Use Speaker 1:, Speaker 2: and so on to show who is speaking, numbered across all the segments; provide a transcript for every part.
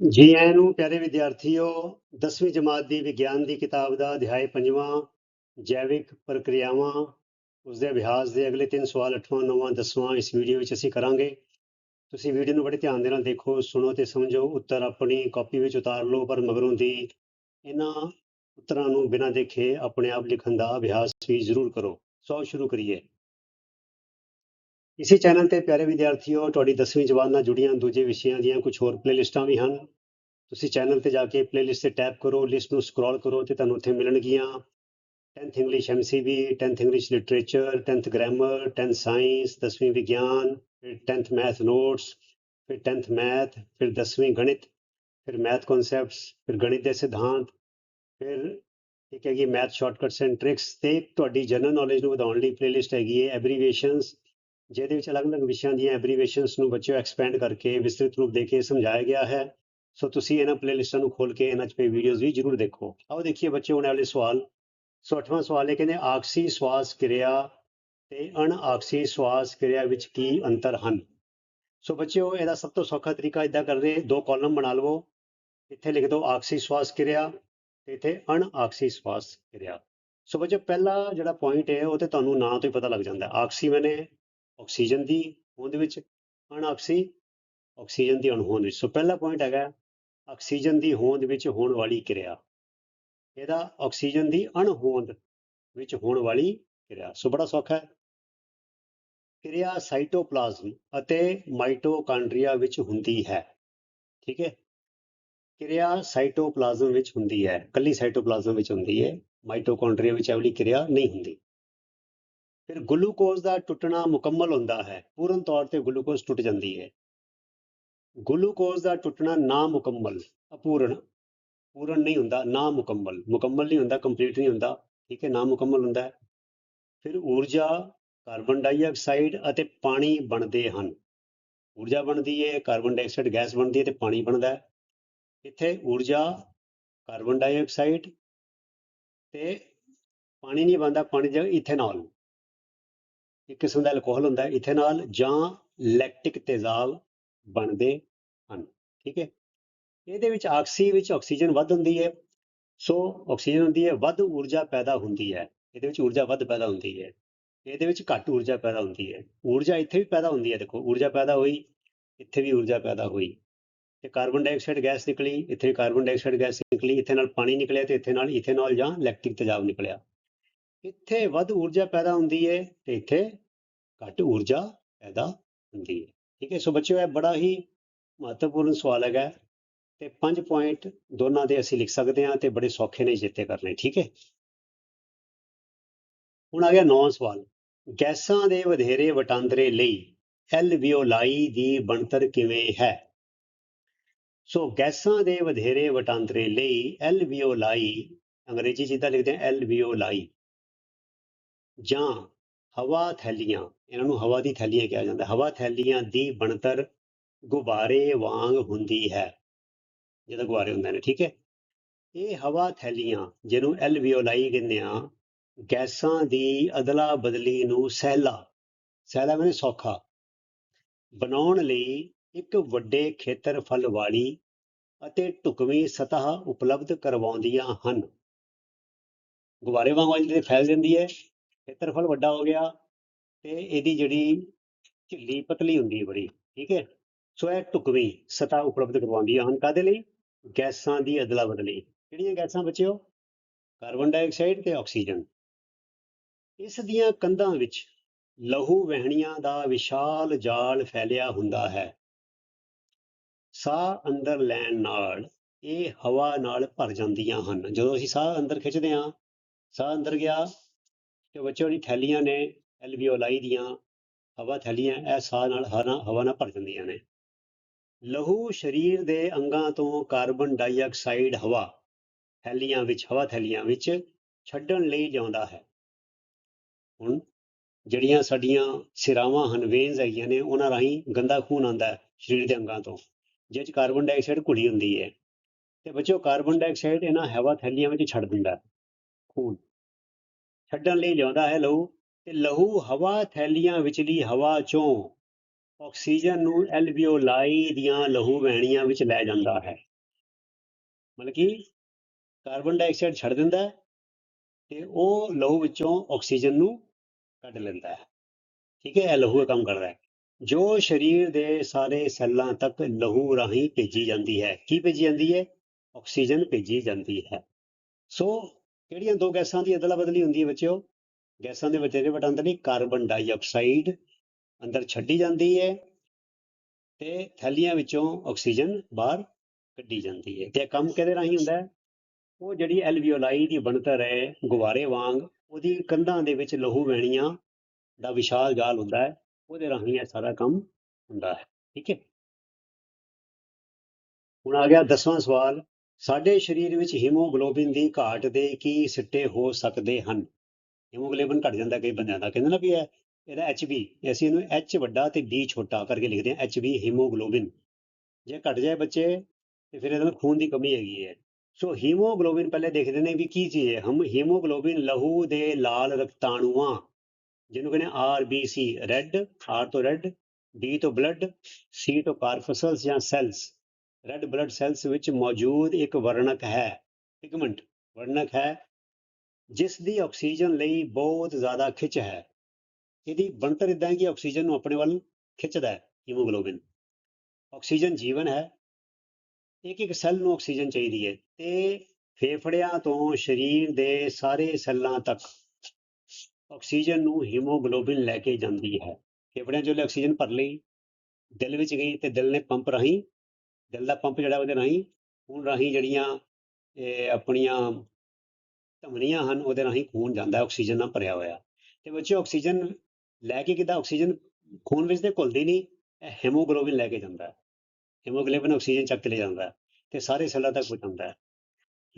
Speaker 1: ਜੀ, ਆਇਆਂ ਨੂੰ ਪਿਆਰੇ ਵਿਦਿਆਰਥੀਓ 10ਵੀਂ ਜਮਾਤ ਦੀ ਵਿਗਿਆਨ ਦੀ ਕਿਤਾਬ ਦਾ ਅਧਿਆਇ ਪੰਜਵਾਂ, ਜੈਵਿਕ ਪ੍ਰਕਿਰਿਆਵਾਂ ਉਸ ਦੇ ਅਭਿਆਸ ਦੇ ਅਗਲੇ ਤਿੰਨ ਸਵਾਲ 8ਵਾਂ 9ਵਾਂ 10ਵਾਂ ਇਸ ਵੀਡੀਓ ਵਿੱਚ ਅਸੀਂ ਕਰਾਂਗੇ। ਤੁਸੀਂ ਵੀਡੀਓ ਨੂੰ ਬੜੇ ਧਿਆਨ ਦੇ ਨਾਲ ਦੇਖੋ, ਸੁਣੋ ਤੇ ਸਮਝੋ, ਉੱਤਰ ਆਪਣੀ ਕਾਪੀ ਵਿੱਚ ਉਤਾਰ ਲਓ, ਪਰ ਮਗਰੋਂ ਦੀ ਇਹਨਾਂ ਉੱਤਰਾਂ ਨੂੰ ਬਿਨਾਂ ਦੇਖੇ ਆਪਣੇ ਆਪ ਲਿਖਣ ਦਾ ਅਭਿਆਸ ਵੀ ਜ਼ਰੂਰ ਕਰੋ। ਸੋ ਸ਼ੁਰੂ ਕਰੀਏ। ਇਸੇ ਚੈਨਲ ਤੇ ਪਿਆਰੇ ਵਿਦਿਆਰਥੀਓ, ਤੁਹਾਡੀ 10ਵੀਂ ਜਮਾਤ ਨਾਲ ਜੁੜੀਆਂ ਦੂਜੇ ਵਿਸ਼ਿਆਂ ਦੀਆਂ ਕੁਝ ਹੋਰ ਪਲੇਲਿਸਟਾਂ ਵੀ ਹਨ। ਤੁਸੀਂ ਚੈਨਲ ਤੇ ਜਾ ਕੇ ਪਲੇਲਿਸਟ ਤੇ ਟੈਪ ਕਰੋ ਲਿਸਟ ਨੂੰ ਸਕਰੋਲ ਕਰੋ ਤੇ ਤੁਹਾਨੂੰ ਉੱਥੇ ਮਿਲਣਗੀਆਂ। 10th English MCB 10th English literature 10th grammar 10th science 10ਵੀਂ ਵਿਗਿਆਨ ਫਿਰ 10th ਮੈਥ ਨੋਟਸ ਫਿਰ 10th ਮੈਥ ਫਿਰ 10ਵੀਂ ਗਣਿਤ ਫਿਰ ਮੈਥ ਕਨਸੈਪਟਸ ਫਿਰ ਗਣਿਤ ਦੇ ਸਿਧਾਂਤ, ਫਿਰ ਇੱਕ ਹੈਗੀ ਮੈਥ ਸ਼ਾਰਟਕਟਸ ਐਂਡ ਟ੍ਰਿਕਸ ਤੇ ਤੁਹਾਡੀ ਜਨਰਲ ਨੌਲੇਜ ਨੂੰ ਵਧਾਉਣ ਲਈ ਪਲੇਲਿਸਟ ਹੈਗੀ ਹੈ ਐਬਰੀਵੇਸ਼ਨਸ ਜਿਹਦੇ ਵਿੱਚ ਅਲੱਗ-ਅਲੱਗ ਵਿਸ਼ਿਆਂ ਦੀਆਂ ਐਬਰੀਵੇਸ਼ਨਸ ਨੂੰ ਬੱਚਿਓ ਐਕਸਪੈਂਡ ਕਰਕੇ ਵਿਸਤ੍ਰਿਤ ਰੂਪ ਦੇ ਕੇ ਸਮਝਾਇਆ ਗਿਆ ਹੈ। ਸੋ ਤੁਸੀਂ ਇਹਨਾਂ ਪਲੇਲਿਸਟਾਂ ਨੂੰ ਖੋਲ ਕੇ ਇਹਨਾਂ 'ਚ ਪਈ ਵੀਡੀਓਜ਼ ਵੀ ਜ਼ਰੂਰ ਦੇਖੋ। ਆਓ ਦੇਖੀਏ ਬੱਚੇ ਹੁਣ ਵਾਲੇ ਸਵਾਲ। ਸੋ ਅੱਠਵਾਂ ਸਵਾਲ ਇਹ ਕਹਿੰਦੇ, ਆਕਸੀ ਸਵਾਸ ਕਿਰਿਆ ਤੇ ਅਣ ਆਕਸੀ ਸਵਾਸ ਕਿਰਿਆ ਵਿੱਚ ਕੀ ਅੰਤਰ ਹਨ? ਸੋ ਬੱਚਿਓ ਇਹਦਾ ਸਭ ਤੋਂ ਸੌਖਾ ਤਰੀਕਾ ਇਦਾਂ ਕਰਦੇ, ਦੋ ਕਾਲਮ ਬਣਾ ਲਵੋ। ਇੱਥੇ ਲਿਖ ਦਿਓ ਆਕਸੀ ਸਵਾਸ ਕਿਰਿਆ ਤੇ ਇੱਥੇ ਅਣ ਆਕਸੀ ਸਵਾਸ ਕਿਰਿਆ। ਸੋ ਬੱਚਿਓ ਪਹਿਲਾ ਜਿਹੜਾ ਪੁਆਇੰਟ ਹੈ, ਉਹ ਤੇ ਤੁਹਾਨੂੰ ਨਾਂ ਤੋਂ ਹੀ ਪਤਾ ਲੱਗ ਜਾਂਦਾ। ਹੈ ਆਕਸੀ ਮੈਨੇ ਆਕਸੀਜਨ ਦੀ ਹੋਂਦ ਵਿੱਚ ਅਣਆਕਸੀ ਆਕਸੀਜਨ ਦੀ ਅਣਹੋਂਦ ਵਿੱਚ। ਸੋ ਪਹਿਲਾ ਪੁਆਇੰਟ ਹੈਗਾ, ਆਕਸੀਜਨ ਦੀ ਹੋਂਦ ਵਿੱਚ ਹੋਣ ਵਾਲੀ ਕਿਰਿਆ। ਇਹਦਾ ਆਕਸੀਜਨ ਦੀ ਅਣਹੋਂਦ ਵਿੱਚ ਹੋਣ ਵਾਲੀ ਕਿਰਿਆ। ਸੋ ਬੜਾ ਸੌਖਾ ਹੈ। ਕਿਰਿਆ ਸਾਈਟੋਪਲਾਜ਼ਮ ਅਤੇ ਮਾਈਟੋਕਾਂਡਰੀਆ ਵਿੱਚ ਹੁੰਦੀ ਹੈ। ਠੀਕ ਹੈ? ਕਿਰਿਆ ਸਾਈਟੋਪਲਾਜ਼ਮ ਵਿੱਚ ਹੁੰਦੀ ਹੈ। ਕੱਲੀ ਸਾਈਟੋਪਲਾਜ਼ਮ ਵਿੱਚ ਹੁੰਦੀ ਹੈ। ਮਾਈਟੋਕਾਂਡਰੀਆ ਵਿੱਚ ਇਹ ਵਾਲੀ ਕਿਰਿਆ ਨਹੀਂ ਹੁੰਦੀ। ਫਿਰ ਗਲੂਕੋਜ਼ ਦਾ ਟੁੱਟਣਾ ਮੁਕੰਮਲ ਹੁੰਦਾ ਹੈ, ਪੂਰਨ ਤੌਰ ਤੇ ਗਲੂਕੋਜ਼ ਟੁੱਟ ਜਾਂਦੀ ਹੈ। ਗਲੂਕੋਜ਼ ਦਾ ਟੁੱਟਣਾ ਨਾ ਮੁਕੰਮਲ ਅਪੂਰਨ, ਪੂਰਨ ਨਹੀਂ ਹੁੰਦਾ ਨਾ ਮੁਕੰਮਲ ਮੁਕੰਮਲ ਨਹੀਂ ਹੁੰਦਾ ਕੰਪਲੀਟ ਨਹੀਂ ਹੁੰਦਾ, ਠੀਕ ਹੈ ਨਾ ਮੁਕੰਮਲ ਹੁੰਦਾ ਹੈ। ਫਿਰ ਊਰਜਾ, ਕਾਰਬਨ ਡਾਈਆਕਸਾਈਡ ਅਤੇ ਪਾਣੀ ਬਣਦੇ ਹਨ। ਊਰਜਾ ਬਣਦੀ ਹੈ, ਕਾਰਬਨ ਡਾਈਆਕਸਾਈਡ, ਗੈਸ ਬਣਦੀ ਹੈ ਤੇ ਪਾਣੀ ਬਣਦਾ ਹੈ। ਇੱਥੇ ਊਰਜਾ, ਕਾਰਬਨ ਡਾਈਆਕਸਾਈਡ ਤੇ ਪਾਣੀ ਨਹੀਂ ਬਣਦਾ, ਪਾਣੀ ਦੀ ਇਥੇਨੋਲ। ਇੱਕ ਕਿਸਮ ਦਾ ਅਲਕੋਹਲ ਹੁੰਦਾ ਹੈ। ਇਥੇਨੋਲ ਜਾਂ ਲੈਕਟਿਕ ਤੇਜ਼ਾਬ ਬਣਦੇ ਹਨ, ਠੀਕ ਹੈ। ਇਹਦੇ ਵਿੱਚ ਆਕਸੀ ਵਿੱਚ ਆਕਸੀਜਨ ਵੱਧ ਹੁੰਦੀ ਹੈ। ਸੋ ਆਕਸੀਜਨ ਹੁੰਦੀ ਹੈ, ਵੱਧ ਊਰਜਾ ਪੈਦਾ ਹੁੰਦੀ ਹੈ। ਇਹਦੇ ਵਿੱਚ ਊਰਜਾ ਵੱਧ ਪੈਦਾ ਹੁੰਦੀ ਹੈ। ਇਹਦੇ ਵਿੱਚ ਘੱਟ ਊਰਜਾ ਪੈਦਾ ਹੁੰਦੀ ਹੈ। ਊਰਜਾ ਇੱਥੇ ਵੀ ਪੈਦਾ ਹੁੰਦੀ ਹੈ, ਦੇਖੋ, ਊਰਜਾ ਪੈਦਾ ਹੋਈ, ਇੱਥੇ ਵੀ ਊਰਜਾ ਪੈਦਾ ਹੋਈ। ਤੇ ਕਾਰਬਨ ਡਾਈਆਕਸਾਈਡ ਗੈਸ ਨਿਕਲੀ, ਇੱਥੇ ਕਾਰਬਨ ਡਾਈਆਕਸਾਈਡ ਗੈਸ ਨਿਕਲੀ, ਇੱਥੇ ਨਾਲ ਪਾਣੀ ਨਿਕਲਿਆ ਤੇ ਇੱਥੇ ਨਾਲ ਇਥੇਨੋਲ ਜਾਂ ਲੈਕਟਿਕ ਤੇਜ਼ਾਬ ਨਿਕਲਿਆ। ਇੱਥੇ ਵੱਧ ਊਰਜਾ ਪੈਦਾ ਹੁੰਦੀ ਹੈ ਤੇ ਇੱਥੇ ਘੱਟ ਊਰਜਾ ਪੈਦਾ ਹੁੰਦੀ ਹੈ ਠੀਕ ਹੈ ਸੋ ਬੱਚਿਓ, ਇਹ ਬੜਾ ਹੀ ਮਹੱਤਵਪੂਰਨ ਸਵਾਲ ਹੈਗਾ ਤੇ ਪੰਜ ਪੁਆਇੰਟ ਦੋਨਾਂ ਦੇ ਅਸੀਂ ਲਿਖ ਸਕਦੇ ਹਾਂ ਤੇ ਬੜੇ ਸੌਖੇ ਨੇ ਜਿੱਤੇ ਕਰਨੇ, ਠੀਕ ਹੈ ਹੁਣ ਆ ਗਿਆ ਨੌਵਾਂ ਸਵਾਲ। ਗੈਸਾਂ ਦੇ ਵਧੇਰੇ ਵਟਾਂਦਰੇ ਲਈ ਐਲਵੀਓਲਾਈ ਦੀ ਬਣਤਰ ਕਿਵੇਂ ਹੈ? ਸੋ ਗੈਸਾਂ ਦੇ ਵਧੇਰੇ ਵਟਾਂਦਰੇ ਲਈ ਐਲਵੀਓਲਾਈ, ਅੰਗਰੇਜ਼ੀ ਚ ਤਾਂ ਲਿਖਦੇ ਆ ਐਲਵੀਓਲਾਈ। ਜਾਂ ਹਵਾ ਥੈਲੀਆਂ, ਇਹਨਾਂ ਨੂੰ ਹਵਾ ਦੀ ਥੈਲੀਆਂ ਕਿਹਾ ਜਾਂਦਾ। ਹਵਾ ਥੈਲੀਆਂ ਦੀ ਬਣਤਰ ਗੁਬਾਰੇ ਵਾਂਗ ਹੁੰਦੀ ਹੈ। ਜਦੋਂ ਗੁਬਾਰੇ ਹੁੰਦੇ ਨੇ, ਠੀਕ ਹੈ? ਇਹ ਹਵਾ ਥੈਲੀਆਂ, ਜਿਹਨੂੰ ਐਲਵੀਓਲਾਈ ਕਹਿੰਦੇ ਆ, ਗੈਸਾਂ ਦੀ ਅਦਲਾ ਬਦਲੀ ਨੂੰ ਸਹਿਲਾ ਸਹਿਲਾ ਮੈਨੇ ਸੌਖਾ, ਬਣਾਉਣ ਲਈ ਇੱਕ ਵੱਡੇ ਖੇਤਰਫਲ ਵਾਲੀ ਅਤੇ ਢੁਕਵੀਂ ਸਤਹ ਉਪਲਬਧ ਕਰਵਾਉਂਦੀਆਂ ਹਨ। ਗੁਬਾਰੇ ਵਾਂਗ ਜਿਹੜੀ ਫੈਲ ਜਾਂਦੀ ਹੈ ਖੇਤਰਫਲ ਵੱਡਾ ਹੋ ਗਿਆ ਤੇ ਇਹਦੀ ਜਿਹੜੀ ਝਿੱਲੀ ਪਤਲੀ ਹੁੰਦੀ ਹੈ ਬੜੀ, ਠੀਕ ਹੈ? ਸੋ ਇਹ ਢੁਕਵੀਂ ਸਤਹ ਉਪਲਬਧ ਕਰਵਾਉਂਦੀਆਂ ਹਨ। ਕਾਦੇ ਲਈ? ਗੈਸਾਂ ਦੀ ਅਦਲਾ ਬਦਲੀ ਕਿਹੜੀਆਂ ਗੈਸਾਂ ਬਚਿਓ? ਕਾਰਬਨ ਡਾਈਆਕਸਾਈਡ ਤੇ ਆਕਸੀਜਨ। ਇਸ ਦੀਆਂ ਕੰਧਾਂ ਵਿੱਚ ਲਹੂ ਵਹਿਣੀਆਂ ਦਾ ਵਿਸ਼ਾਲ ਜਾਲ ਫੈਲਿਆ ਹੁੰਦਾ ਹੈ। ਸਾਹ ਅੰਦਰ ਲੈਣ ਨਾਲ ਇਹ ਹਵਾ ਨਾਲ ਭਰ ਜਾਂਦੀਆਂ ਹਨ। ਜਦੋਂ ਅਸੀਂ ਸਾਹ ਅੰਦਰ ਖਿੱਚਦੇ ਹਾਂ, ਸਾਹ ਅੰਦਰ ਗਿਆ ਤੇ ਬੱਚਿਓ ਦੀ ਥੈਲੀਆਂ ਨੇ ਐਲਵੀਓਲਾਈ ਦੀਆਂ, ਹਵਾ ਥੈਲੀਆਂ, ਇਹ ਸਾਹ ਨਾਲ ਹਵਾ ਹਵਾ ਨਾਲ ਭਰ ਜਾਂਦੀਆਂ ਨੇ। ਲਹੂ ਸਰੀਰ ਦੇ ਅੰਗਾਂ ਤੋਂ ਕਾਰਬਨ ਡਾਈਆਕਸਾਈਡ ਹਵਾ ਥੈਲੀਆਂ ਵਿੱਚ, ਹਵਾ ਥੈਲੀਆਂ ਵਿੱਚ ਛੱਡਣ ਲਈ ਲਿਆਉਂਦਾ ਹੈ। ਹੁਣ ਜਿਹੜੀਆਂ ਸਾਡੀਆਂ ਸਿਰਾਵਾਂ ਹਨ ਵੇਨਸ ਹੈਗੀਆਂ ਨੇ, ਉਹਨਾਂ ਰਾਹੀਂ ਗੰਦਾ ਖੂਨ ਆਉਂਦਾ ਹੈ ਸਰੀਰ ਦੇ ਅੰਗਾਂ ਤੋਂ ਜਿਸ 'ਚ ਕਾਰਬਨ ਡਾਈਆਕਸਾਈਡ ਘੁਲੀ ਹੁੰਦੀ ਹੈ। ਤੇ ਬੱਚਿਓ ਕਾਰਬਨ ਡਾਈਆਕਸਾਈਡ ਇਹਨਾਂ ਹਵਾ ਥੈਲੀਆਂ ਵਿੱਚ ਛੱਡ ਦਿੰਦਾ ਖੂਨ। ਛੱਡਣ ਲਈ ਲਿਆਉਂਦਾ ਹੈ ਲਹੂ ਤੇ ਲਹੂ ਹਵਾ ਥੈਲੀਆਂ ਵਿਚਲੀ ਹਵਾ ਚੋਂ ਆਕਸੀਜਨ ਨੂੰ ਐਲਵੀਓਲਾਈ ਦੀਆਂ ਲਹੂ ਵਹਿਣੀਆਂ ਵਿੱਚ ਲੈ ਜਾਂਦਾ ਹੈ। ਮਤਲਬ ਕਿ ਕਾਰਬਨ ਡਾਈਆਕਸਾਈਡ ਛੱਡ ਦਿੰਦਾ ਹੈ ਤੇ ਉਹ ਲਹੂ ਵਿੱਚੋਂ ਆਕਸੀਜਨ ਨੂੰ ਕੱਢ ਲੈਂਦਾ ਹੈ। ਠੀਕ ਹੈ, ਇਹ ਲਹੂ ਦਾ ਕੰਮ ਕਰਦਾ ਹੈ। ਜੋ ਸਰੀਰ ਦੇ ਸਾਰੇ ਸੈੱਲਾਂ ਤੱਕ ਲਹੂ ਰਾਹੀਂ ਭੇਜੀ ਜਾਂਦੀ ਹੈ। ਕੀ ਭੇਜੀ ਜਾਂਦੀ ਹੈ? ਆਕਸੀਜਨ ਭੇਜੀ ਜਾਂਦੀ ਹੈ। ਸੋ ਕਿਹੜੀਆਂ ਦੋ ਗੈਸਾਂ ਦੀ ਅਦਲਾ ਬਦਲੀ ਹੁੰਦੀ ਹੈ ਬੱਚਿਓ? ਗੈਸਾਂ ਦੇ ਬਥੇਰੇ ਵਟਾਂਦਰੇ ਕਾਰਬਨ ਡਾਈਆਕਸਾਈਡ ਅੰਦਰ ਛੱਡੀ ਜਾਂਦੀ ਹੈ ਤੇ ਥੈਲੀਆਂ ਵਿੱਚੋਂ ਆਕਸੀਜਨ ਬਾਹਰ ਕੱਢੀ ਜਾਂਦੀ ਹੈ ਤੇ ਇਹ ਕੰਮ ਕਿਹਦੇ ਰਾਹੀਂ ਹੁੰਦਾ ਹੈ? ਉਹ ਜਿਹੜੀ ਐਲਵੀਓਲਾਈ ਦੀ ਬਣਤਰ ਹੈ, ਗੁਬਾਰੇ ਵਾਂਗ, ਉਹਦੀ ਕੰਧਾਂ ਦੇ ਵਿੱਚ ਲਹੂ ਵਹਿਣੀਆਂ ਦਾ ਵਿਸ਼ਾਲ ਜਾਲ ਹੁੰਦਾ ਹੈ, ਉਹਦੇ ਰਾਹੀਂ ਇਹ ਸਾਰਾ ਕੰਮ ਹੁੰਦਾ ਹੈ। ਠੀਕ ਹੈ? ਹੁਣ ਆ ਗਿਆ ਦਸਵਾਂ ਸਵਾਲ। ਸਾਡੇ ਸਰੀਰ ਵਿੱਚ ਹੀਮੋਗਲੋਬਿਨ ਦੀ ਘਾਟ ਦੇ ਕੀ ਸਿੱਟੇ ਹੋ ਸਕਦੇ ਹਨ? ਹੀਮੋਗਲੋਬਿਨ ਘਟ ਜਾਂਦਾ, ਕਈ ਬੰਦਿਆਂ ਦਾ ਕਹਿੰਦੇ ਨਾ ਵੀ ਇਹ, ਇਹਦਾ ਐਚਬੀ ਅਸੀਂ ਇਹਨੂੰ ਐਚ ਵੱਡਾ ਤੇ ਡੀ ਛੋਟਾ ਕਰਕੇ ਲਿਖਦੇ ਹਾਂ ਐਚਬੀ ਹੀਮੋਗਲੋਬਿਨ। ਜੇ ਘਟ ਜਾਏ ਬੱਚੇ, ਤੇ ਫਿਰ ਇਹਦੇ ਨਾਲ ਖੂਨ ਦੀ ਕਮੀ ਹੈਗੀ ਹੈ। ਸੋ ਹੀਮੋਗਲੋਬਿਨ ਪਹਿਲੇ ਦੇਖਦੇ ਨੇ ਵੀ ਕੀ ਚੀਜ਼ ਹੈ? ਹਮ ਹੀਮੋਗਲੋਬਿਨ ਲਹੂ ਦੇ ਲਾਲ ਰਕਤਾਣੂਆਂ, ਜਿਹਨੂੰ ਕਹਿੰਦੇ ਆਰਬੀਸੀ ਰੈੱਡ ਆਰ ਤੋਂ ਰੈੱਡ ਡੀ ਤੋਂ ਬਲੱਡ ਸੀ ਤੋਂ ਕਾਰਫਸਲਸ ਜਾਂ ਸੈਲਸ ਰੈੱਡ ਬਲੱਡ ਸੈਲਸ ਵਿੱਚ ਮੌਜੂਦ ਇੱਕ ਵਰਣਕ ਹੈ ਪਿਗਮੈਂਟ ਵਰਣਕ ਹੈ, ਜਿਸ ਦੀ ਆਕਸੀਜਨ ਲਈ ਬਹੁਤ ਜ਼ਿਆਦਾ ਖਿੱਚ ਹੈ। ਇਹਦੀ ਬਣਤਰ ਇਦਾਂ ਹੈ ਕਿ ਆਕਸੀਜਨ ਨੂੰ ਆਪਣੇ ਵੱਲ ਖਿੱਚਦਾ ਹੈ ਹੀਮੋਗਲੋਬਿਨ ਆਕਸੀਜਨ ਜੀਵਨ ਹੈ, ਇੱਕ ਇੱਕ ਸੈੱਲ ਨੂੰ ਆਕਸੀਜਨ ਚਾਹੀਦੀ ਹੈ ਤੇ ਫੇਫੜਿਆਂ ਤੋਂ ਸਰੀਰ ਦੇ ਸਾਰੇ ਸੈੱਲਾਂ ਤੱਕ ਆਕਸੀਜਨ ਨੂੰ ਹੀਮੋਗਲੋਬਿਨ ਲੈ ਕੇ ਜਾਂਦੀ ਹੈ। ਫੇਫੜਿਆਂ ਚੋਂ ਆਕਸੀਜਨ ਭਰ ਲਈ, ਦਿਲ ਵਿੱਚ ਗਈ ਤੇ ਦਿਲ ਨੇ ਪੰਪ ਰਾਹੀਂ ਦਿਲ ਦਾ ਪੰਪ ਜਿਹੜਾ ਉਹਦੇ ਰਾਹੀਂ, ਖੂਨ ਰਾਹੀਂ ਜਿਹੜੀਆਂ ਇਹ ਆਪਣੀਆਂ ਧਮਨੀਆਂ ਹਨ, ਉਹਦੇ ਰਾਹੀਂ ਖੂਨ ਜਾਂਦਾ, ਆਕਸੀਜਨ ਨਾਲ ਭਰਿਆ ਹੋਇਆ। ਤੇ ਬੱਚੇ ਆਕਸੀਜਨ ਲੈ ਕੇ ਕਿੱਦਾਂ, ਆਕਸੀਜਨ ਖੂਨ ਵਿੱਚ ਤੇ ਘੁਲਦੀ ਨਹੀਂ, ਇਹ ਹੀਮੋਗਲੋਬਿਨ ਲੈ ਕੇ ਜਾਂਦਾ। ਹੈ ਆਕਸੀਜਨ ਚੱਕ ਕੇ ਲੈ ਜਾਂਦਾ ਤੇ ਸਾਰੇ ਸੈੱਲਾਂ ਤੱਕ ਪਹੁੰਚਾਉਂਦਾ ਹੈ।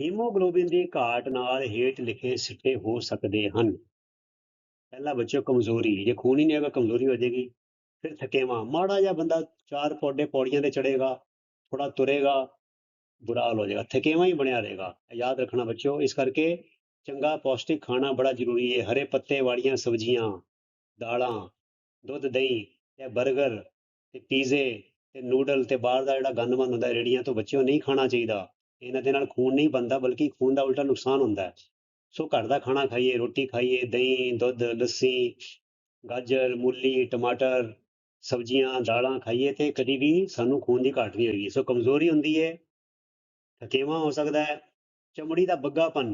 Speaker 1: ਹੀਮੋਗਲੋਬਿਨ ਦੀ ਘਾਟ ਨਾਲ ਹੇਠ ਲਿਖੇ ਸਿੱਟੇ ਹੋ ਸਕਦੇ ਹਨ। ਪਹਿਲਾ ਬੱਚੋ ਕਮਜ਼ੋਰੀ, ਜੇ ਖੂਨ ਹੀ ਨਹੀਂ ਹੈਗਾ, ਕਮਜ਼ੋਰੀ ਹੋ ਜਾਏਗੀ। ਫਿਰ ਥਕੇਵਾਂ ਮਾੜਾ ਜਿਹਾ ਬੰਦਾ ਚਾਰ ਪੌਡੇ ਪੌੜੀਆਂ ਤੇ ਚੜੇਗਾ ਥੋੜਾ ਤੁਰੇਗਾ ਬੁਰਾ ਹਾਲ ਹੋ ਜਾਏਗਾ ਥਕੇਵਾਂ ਹੀ ਬਣਿਆ ਰਹੇਗਾ ਯਾਦ ਰੱਖਣਾ ਬੱਚਿਓ ਇਸ ਕਰਕੇ ਚੰਗਾ ਪੌਸ਼ਟਿਕ ਖਾਣਾ ਬੜਾ ਜ਼ਰੂਰੀ ਹੈ ਹਰੇ ਪੱਤੇ ਵਾਲੀਆਂ ਸਬਜ਼ੀਆਂ ਦਾਲਾਂ ਦੁੱਧ ਦਹੀਂ ਤੇ 버ਗਰ ਤੇ ਪੀਜ਼ੇ ਤੇ ਨੂਡਲ ਤੇ ਬਾਹਰ ਦਾ ਜਿਹੜਾ ਗੰਦ ਗੰਦਮੰਦ ਹੁੰਦਾ ਰੇੜੀਆਂ ਤੋਂ ਬੱਚਿਓ ਨਹੀਂ ਖਾਣਾ ਚਾਹੀਦਾ ਇਹਨਾਂ ਦੇ ਨਾਲ ਖੂਨ ਨਹੀਂ ਬਣਦਾ ਬਲਕਿ ਖੂਨ ਦਾ ਉਲਟਾ ਨੁਕਸਾਨ ਹੁੰਦਾ ਹੈ ਸੋ ਘਰ ਦਾ ਖਾਣਾ ਖਾਈਏ ਰੋਟੀ ਖਾਈਏ ਦਹੀਂ ਦੁੱਧ ਲੱਸੀ ਗਾਜਰ ਮੂਲੀ ਟਮਾਟਰ ਸਬਜ਼ੀਆਂ, ਦਾਲਾਂ ਖਾਈਏ ਤੇ ਕਦੀ ਵੀ ਸਾਨੂੰ ਖੂਨ ਦੀ ਘਾਟ ਨਹੀਂ ਹੋਏਗੀ। ਸੋ ਕਮਜ਼ੋਰੀ ਹੁੰਦੀ ਹੈ ਥਕੇਵਾਂ ਹੋ ਸਕਦਾ ਹੈ? ਚਮੜੀ ਦਾ ਬੱਗਾਪਨ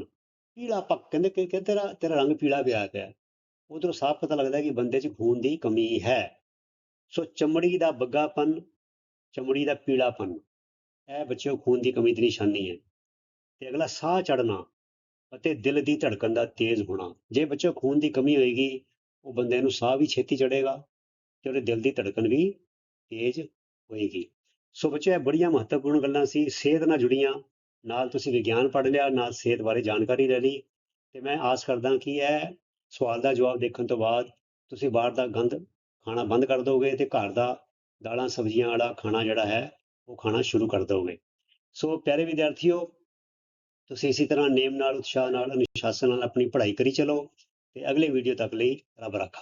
Speaker 1: ਪੀਲਾ ਪੱਕ ਕਹਿੰਦੇ ਕਿ ਤੇਰਾ ਤੇਰਾ ਰੰਗ ਪੀਲਾ ਪਿਆ ਪਿਆ। ਉਧਰੋਂ ਸਾਫ਼ ਪਤਾ ਲੱਗਦਾ ਕਿ ਬੰਦੇ 'ਚ ਖੂਨ ਦੀ ਕਮੀ ਹੈ। ਸੋ ਚਮੜੀ ਦਾ ਬੱਗਾਪਨ ਚਮੜੀ ਦਾ ਪੀਲਾਪਨ, ਇਹ ਬੱਚਿਓ ਖੂਨ ਦੀ ਕਮੀ ਦੀ ਨਿਸ਼ਾਨੀ ਹੈ। ਤੇ ਅਗਲਾ ਸਾਹ ਚੜਨਾ ਅਤੇ ਦਿਲ ਦੀ ਧੜਕਣ ਦਾ ਤੇਜ਼ ਹੋਣਾ। ਜੇ ਬੱਚੇ ਖੂਨ ਦੀ ਕਮੀ ਹੋਏਗੀ, ਉਹ ਬੰਦੇ ਨੂੰ ਸਾਹ ਵੀ ਛੇਤੀ ਚੜੇਗਾ ਤੇ ਉਹਦੇ ਦਿਲ ਦੀ ਧੜਕਣ ਵੀ ਤੇਜ਼ ਹੋਏਗੀ। ਸੋ ਬੱਚਿਓ, ਇਹ ਬੜੀਆਂ ਮਹੱਤਵਪੂਰਨ ਗੱਲਾਂ ਸੀ। ਸਿਹਤ ਨਾਲ ਜੁੜੀਆਂ। ਨਾਲ ਤੁਸੀਂ ਵਿਗਿਆਨ ਪੜ੍ਹ ਲਿਆ, ਨਾਲ ਸਿਹਤ ਬਾਰੇ ਜਾਣਕਾਰੀ ਲੈ ਲਈ। ਤੇ ਮੈਂ ਆਸ ਕਰਦਾ ਕਿ ਇਹ ਸਵਾਲ ਦਾ ਜਵਾਬ ਦੇਖਣ ਤੋਂ ਬਾਅਦ ਤੁਸੀਂ ਬਾਹਰ ਦਾ ਗੰਦ ਖਾਣਾ ਬੰਦ ਕਰ ਦੋਗੇ ਤੇ ਘਰ ਦਾ ਦਾਲਾਂ, ਸਬਜ਼ੀਆਂ ਵਾਲਾ ਖਾਣਾ ਜਿਹੜਾ ਹੈ, ਉਹ ਖਾਣਾ ਸ਼ੁਰੂ ਕਰ ਦੋਗੇ। ਸੋ ਪਿਆਰੇ ਵਿਦਿਆਰਥੀਓ, ਤੁਸੀਂ ਇਸੇ ਤਰ੍ਹਾਂ ਨੇਮ ਨਾਲ, ਉਤਸ਼ਾਹ ਨਾਲ, ਅਨੁਸ਼ਾਸਨ ਨਾਲ ਆਪਣੀ ਪੜ੍ਹਾਈ ਕਰੀ ਚਲੋ ਤੇ ਅਗਲੇ ਵੀਡੀਓ ਤੱਕ ਲਈ ਰੱਬ ਰਾਖਾ।